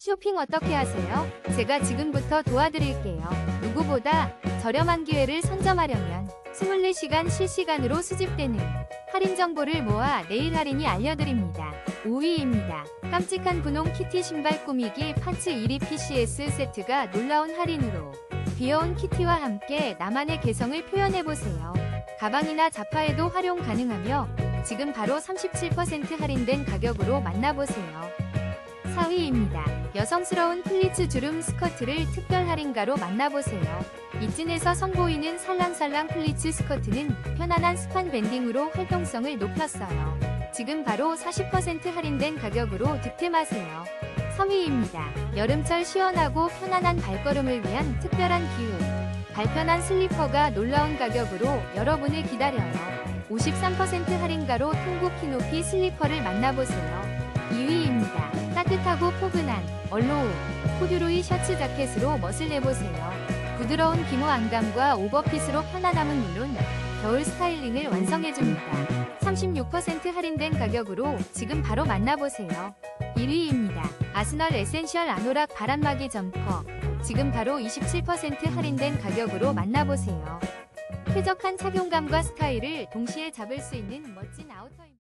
쇼핑 어떻게 하세요? 제가 지금부터 도와드릴게요. 누구보다 저렴한 기회를 선점하려면 24시간 실시간으로 수집되는 할인 정보를 모아 내일 할인이 알려드립니다. 5위입니다. 깜찍한 분홍 키티 신발 꾸미기 파츠 1위 PCS 세트가 놀라운 할인으로 귀여운 키티와 함께 나만의 개성을 표현해보세요. 가방이나 자파에도 활용 가능하며 지금 바로 37% 할인된 가격으로 만나보세요. 4위입니다. 여성스러운 플리츠 주름 스커트를 특별 할인가로 만나보세요. 이진에서 선보이는 살랑살랑 플리츠 스커트는 편안한 스판 밴딩으로 활동성을 높였어요. 지금 바로 40% 할인된 가격으로 득템하세요. 3위입니다. 여름철 시원하고 편안한 발걸음을 위한 특별한 기회. 발편한 슬리퍼가 놀라운 가격으로 여러분을 기다려요. 53% 할인가로 통구 키높이 슬리퍼를 만나보세요. 2위입니다. 따뜻하고 포근한 얼로우 코듀로이 셔츠 자켓으로 멋을 내보세요. 부드러운 기모 안감과 오버핏으로 편안함은 물론 겨울 스타일링을 완성해줍니다. 36% 할인된 가격으로 지금 바로 만나보세요. 1위입니다. 아스널 에센셜 아노락 바람막이 점퍼 지금 바로 27% 할인된 가격으로 만나보세요. 쾌적한 착용감과 스타일을 동시에 잡을 수 있는 멋진 아우터입니다.